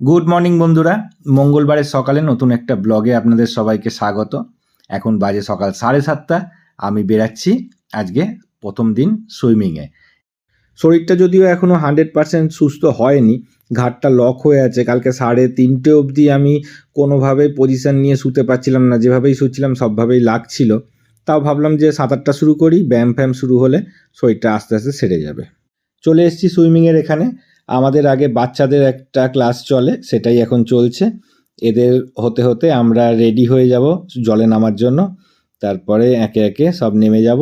Good morning বন্ধুরা। মঙ্গলবারের সকালে নতুন একটা ব্লগে আপনাদের সবাইকে স্বাগত। এখন বাজে সকাল সাড়ে সাতটা। আমি বেরাচ্ছি আজকে প্রথম দিন সুইমিংয়ে। শরীরটা যদিও এখনও হান্ড্রেড পার্সেন্ট সুস্থ হয়নি, ঘাটটা লক হয়ে আছে। কালকে সাড়ে তিনটে অবধি আমি কোনোভাবেই পজিশন নিয়ে শুতে পারছিলাম না। যেভাবেই শুচ্ছিলাম, সবভাবেই লাগছিল। তাও ভাবলাম যে সাঁতারটা শুরু করি ব্যায়াম ফ্যায়াম শুরু হলে শরীরটা আস্তে আস্তে সেরে যাবে। চলে এসেছি সুইমিংয়ের এখানে। আমাদের আগে বাচ্চাদের একটা ক্লাস চলে সেটাই এখন চলছে। এদের হতে হতে আমরা রেডি হয়ে যাব জলে নামার জন্য। তারপরে একে একে সব নেমে যাব।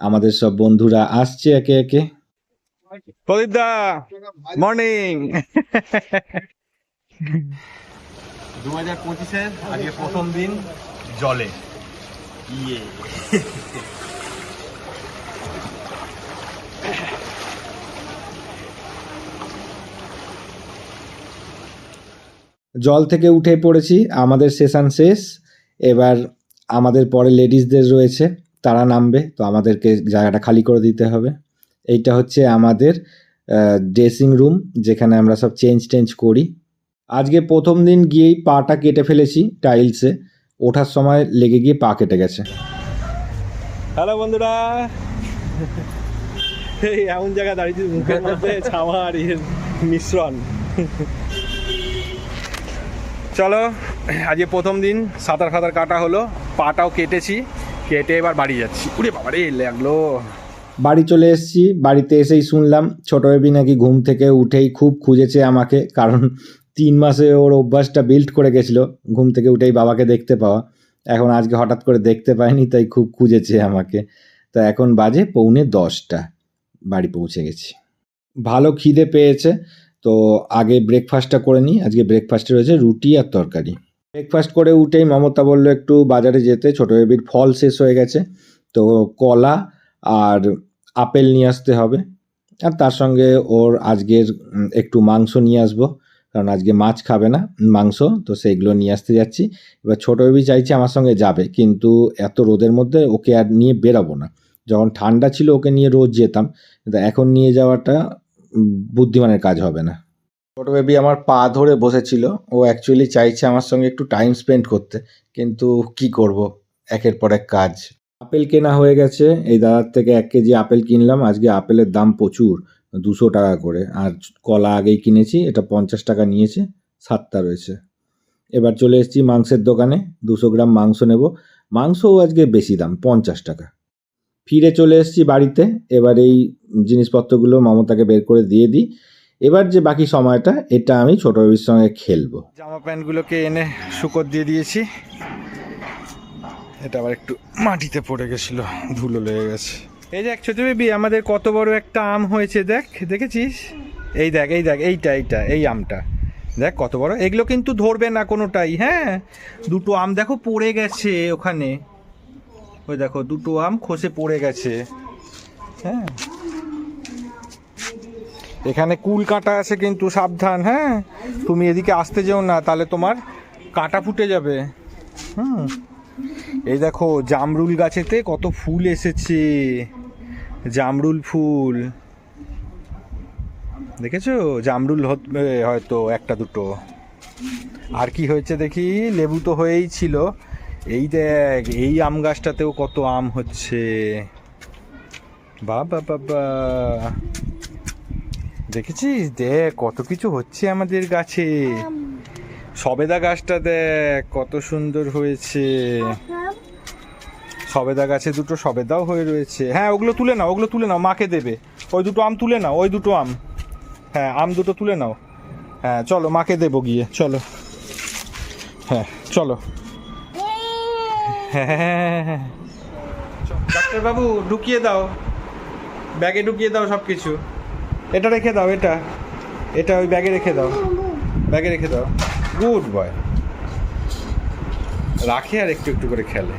আমাদের সব বন্ধুরা আসছে একে একে। প্রদীপ দা মর্নিং দু হাজার পঁচিশের আজকে প্রথম দিন জলে। ইয়ে। জল থেকে উঠে পড়েছি আমাদের সেশন শেষ এবার আমাদের পরে লেডিসদের রয়েছে তারা নামবে তো আমাদেরকে জায়গাটা খালি করে দিতে হবে। এইটা হচ্ছে আমাদের ড্রেসিং রুম যেখানে আমরা সব চেঞ্জ টেঞ্জ করি। আজকে প্রথম দিন গিয়েই পাটা কেটে ফেলেছি টাইলসে ওঠার সময় লেগে গিয়ে পা কেটে গেছে। হ্যালো বন্ধুরা। এই এমন জায়গায় দাঁড়িয়েছি মুখের মধ্যে ছামা আর মিশ্রণ। চলো, আজকে প্রথম দিন, সাঁতার ফাতার কাটা হলো, পাটাও কেটেছি, কেটে এবার বাড়ি যাচ্ছি। উরে বাবা রে, লাগল। বাড়ি চলে এসেছি, বাড়িতে এসেই শুনলাম, ছোট বেবি নাকি ঘুম থেকে উঠেই খুব খুঁজেছে আমাকে, কারণ তিন মাসে ওর অভ্যাসটা বিল্ড করে গেছিল, ঘুম থেকে উঠেই বাবাকে দেখতে পাওয়া। এখন আজকে হঠাৎ করে দেখতে পাইনি, তাই খুব খুঁজেছে আমাকে। তা এখন বাজে পৌনে দশটা, বাড়ি পৌঁছে গেছি। ভালো খিদে পেয়েছে তো আগে ব্রেকফাস্টটা করে নিই। আজকে ব্রেকফাস্টে রয়েছে রুটি আর তরকারি। ব্রেকফাস্ট করে উঠেই মমতা বলল, একটু বাজারে যেতে। ছোটো বেবির ফল শেষ হয়ে গেছে। তো কলা আর আপেল নিয়ে আসতে হবে। আর তার সঙ্গে ওর আজকের একটু মাংস নিয়ে আসব। কারণ আজকে মাছ খাবে না, মাংস। তো সেইগুলো নিয়ে আসতে যাচ্ছি। এবার ছোটো বেবি চাইছে আমার সঙ্গে যাবে। কিন্তু এত রোদের মধ্যে ওকে আর নিয়ে বেরাবো না। যখন ঠান্ডা ছিল, ওকে নিয়ে রোজ যেতাম। কিন্তু এখন নিয়ে যাওয়াটা বুদ্ধিমানের কাজ হবে না। ছোটো বেবি আমার পা ধরে বসেছিল, ও অ্যাকচুয়ালি চাইছে আমার সঙ্গে একটু টাইম স্পেন্ড করতে, কিন্তু কি করব? একের পর এক কাজ। আপেল কেনা হয়ে গেছে, এই দাদার থেকে এক কেজি আপেল কিনলাম, আজকে আপেলের দাম প্রচুর, দুশো টাকা করে। আর কলা আগেই কিনেছি, এটা পঞ্চাশ টাকা নিয়েছে, সাতটা রয়েছে। এবার চলে এসেছি মাংসের দোকানে, দুশো গ্রাম মাংস নেব। মাংসও আজকে বেশি দাম, পঞ্চাশ টাকা। ফিরে চলে এসেছি বাড়িতে। এবার এই জিনিসপত্রগুলো মমতাকে বের করে দিয়ে দিই। এবার যে বাকি সময়টা, এটা আমি ছোট বেবির সঙ্গে খেলব। জামা প্যান্টগুলোকে এনে শুকর দিয়ে দিয়েছি। এটা আবার একটু মাটিতে পড়ে গেছিল, ধুলো লেগে গেছে। এই দেখ, ছোট বেবি আমাদের কত বড় একটা আম হয়েছে, দেখ, দেখেছিস? এই দেখ এই দেখ, এইটা এইটা, এই আমটা। দেখ, কত বড়। এগুলো কিন্তু ধরবে না কোনোটাই হ্যাঁ? দুটো আম, দেখো, পড়ে গেছে ওখানে। ওই দেখো, দুটো আম খসে পড়ে গেছে। হ্যাঁ। এখানে কুল কাটা আছে কিন্তু সাবধান হ্যাঁ? তুমি এদিকে আসতে যেও না, তাহলে তোমার কাঁটা ফুটে যাবে। হুম। এই দেখো, জামরুল গাছেতে কত ফুল এসেছে। জামরুল ফুল। দেখেছ? জামরুল হয়তো একটা দুটো। আর কি হয়েছে দেখি? লেবু তো হয়েই ছিল। এই দেখ এই আম গাছটাতেও কত আম হচ্ছে। বাবা বাবা দেখেছিস? দেখ কত কিছু হচ্ছে আমাদের গাছে। সবেদা গাছটা দেখ কত সুন্দর হয়েছে। সবেদা গাছে দুটো সবেদাও হয়ে রয়েছে। হ্যাঁ ওগুলো তুলে নাও ওগুলো তুলে নাও মাকে দেবে। ওই দুটো আম তুলে নাও ওই দুটো আম। হ্যাঁ আম দুটো তুলে নাও। হ্যাঁ চলো মাকে দেবো গিয়ে চলো। হ্যাঁ চলো। ডাক্তারবাবু, ঢুকিয়ে দাও। ব্যাগে ঢুকিয়ে দাও সব কিছু এটা রেখে দাও, এটা। এটা ওই ব্যাগে রেখে দাও। ব্যাগে রেখে দাও। Good boy. রাখে আর একটু একটু করে খেলে।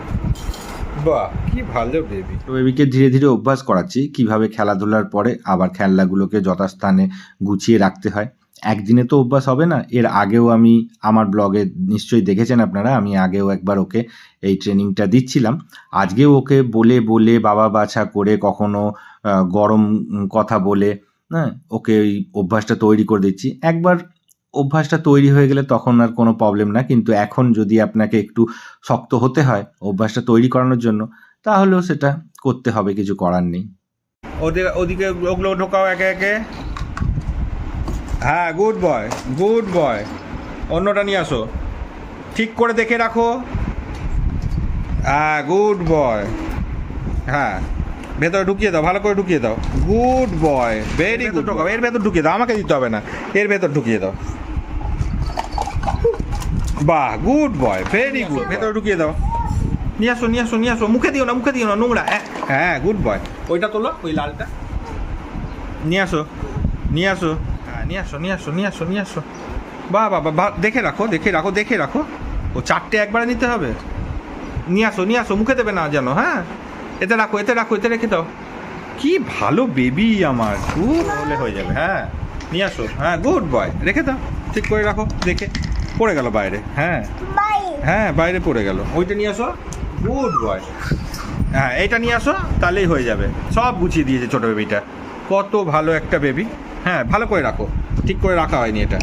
বাহ, কি ভালো বেবি ছোট বেবিকে ধীরে ধীরে অভ্যাস করাচ্ছি, কীভাবে খেলাধুলার পরে আবার খেলনাগুলোকে যথাস্থানে গুছিয়ে রাখতে হয়। একদিনে তো অভ্যাস হবে না। এর আগেও আমি আমার ব্লগে নিশ্চয়ই দেখেছেন আপনারা, আমি আগেও একবার ওকে এই ট্রেনিংটা দিচ্ছিলাম। আজকেও ওকে বলে বলে, বাবা বাছা করে, কখনো গরম কথা বলে হ্যাঁ ওকে ওই অভ্যাসটা তৈরি করে দিচ্ছি। একবার অভ্যাসটা তৈরি হয়ে গেলে তখন আর কোনো প্রবলেম না, কিন্তু এখন যদি আপনাকে একটু শক্ত হতে হয় অভ্যাসটা তৈরি করানোর জন্য, তাহলেও সেটা করতে হবে, কিছু করার নেই। ওদের ওদিকে ওগুলো ঢোকাও একে একে হ্যাঁ গুড বয় গুড বয় অন্যটা নিয়ে আসো। ঠিক করে দেখে রাখো। হ্যাঁ গুড বয় হ্যাঁ ভেতরে ঢুকিয়ে দাও ভালো করে ঢুকিয়ে দাও। গুড বয় ভেরি গুড এর ভেতর ঢুকিয়ে দাও আমাকে দিতে হবে না। এর ভেতর ঢুকিয়ে দাও। বাহ গুড বয় ভেরি গুড ভেতরে ঢুকিয়ে দাও। নিয়ে আসো নিয়ে আসো নিয়ে আসো মুখে দিও না মুখে দিও না নোংরা হ্যাঁ, হ্যাঁ গুড বয় ওইটা তোলো ওই লালটা। নিয়ে আসো নিয়ে আসো। নিয়ে আসো নিয়ে আসো নিয়ে আসো নিয়ে আসো। বাহ বাবা বাহ দেখে রাখো দেখে রাখো দেখে রাখো। ও চারটে একবারে নিতে হবে। নিয়ে আসো নিয়ে আসো মুখে দেবে না যেন হ্যাঁ? এতে রাখো এতে রাখো এতে রেখে দাও। কি ভালো বেবি আমার। খুব হলে হয়ে যাবে হ্যাঁ? নিয়ে আসো হ্যাঁ গুড বয় রেখে দাও। ঠিক করে রাখো দেখে। পড়ে গেল বাইরে হ্যাঁ? হ্যাঁ বাইরে পড়ে গেল। ওইটা নিয়ে আসো গুড বয় হ্যাঁ এইটা নিয়ে আসো তাহলেই হয়ে যাবে। সব গুছিয়ে দিয়েছে ছোটো বেবিটা কত ভালো একটা বেবি হ্যাঁ ভালো করে রাখো। ঠিক করে রাখা হয়নি এটা।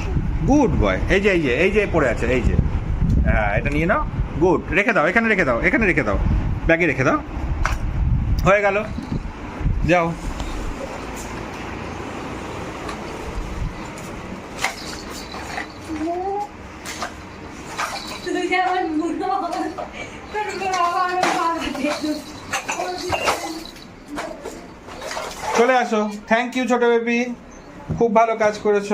গুড বয় এই যে এই যে এই যে পড়ে আছে, এই যে। হ্যাঁ এটা নিয়ে নাও। গুড রেখে দাও, এখানে রেখে দাও, এখানে রেখে দাও। ব্যাগে রেখে দাও। হয়ে গেল। যাও। চলে আসো। থ্যাংক ইউ ছোট বেবি খুব ভালো কাজ করেছ।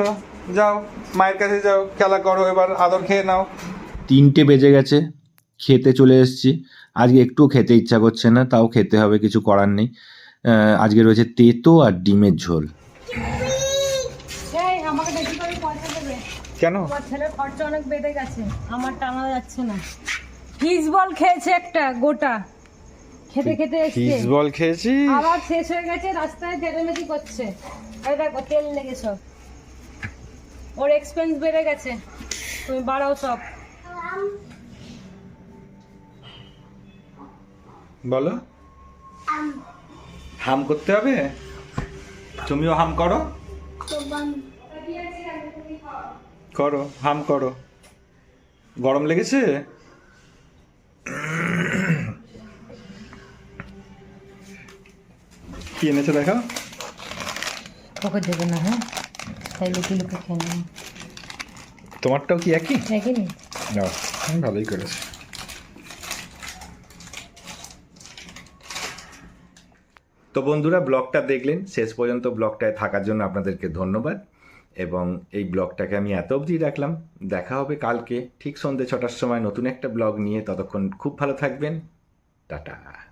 যাও মায়ের কাছে যাও খেলা করো এবার আদর খেয়ে নাও। তিনটে বেজে গেছে খেতে চলে এসেছি। আজকে একটু খেতে ইচ্ছা করছে না তাও খেতে হবে কিছু করার নেই। আজকে রয়েছে তেতো আর ডিমের ঝোল। কেন? ছেলের খরচা অনেক বেড়ে গেছে আমার টানা যাচ্ছে না। ফিস বল খেয়েছে একটা গোটা। খেতে খেতে ফিস বল খেয়েছি। আবার শেষ হয়ে গেছে রাস্তায় চেটামেচি করছে। এই দেখো তেল লেগে সব। ওর এক্সপেন্স বেড়ে গেছে। তুমি বাড়াও সব। বলো। হাম করতে হবে? তুমিও হাম করো? করো হাম করো। গরম লেগেছে? কি এনেছো দেখো। ওকে দেবে না হ্যাঁ? তাই লুকি লুকি খেয়ে নেবে। তোমারটাও কি একই? দেখি নি ভালোই করেছে। তো বন্ধুরা ব্লগটা দেখলেন। শেষ পর্যন্ত ব্লগটায় থাকার জন্য আপনাদেরকে ধন্যবাদ। এবং এই ব্লগটাকে আমি এত অবধি রাখলাম। দেখা হবে কালকে ঠিক সন্ধ্যে ছটার সময় নতুন একটা ব্লগ নিয়ে। ততক্ষণ খুব ভালো থাকবেন। টাটা।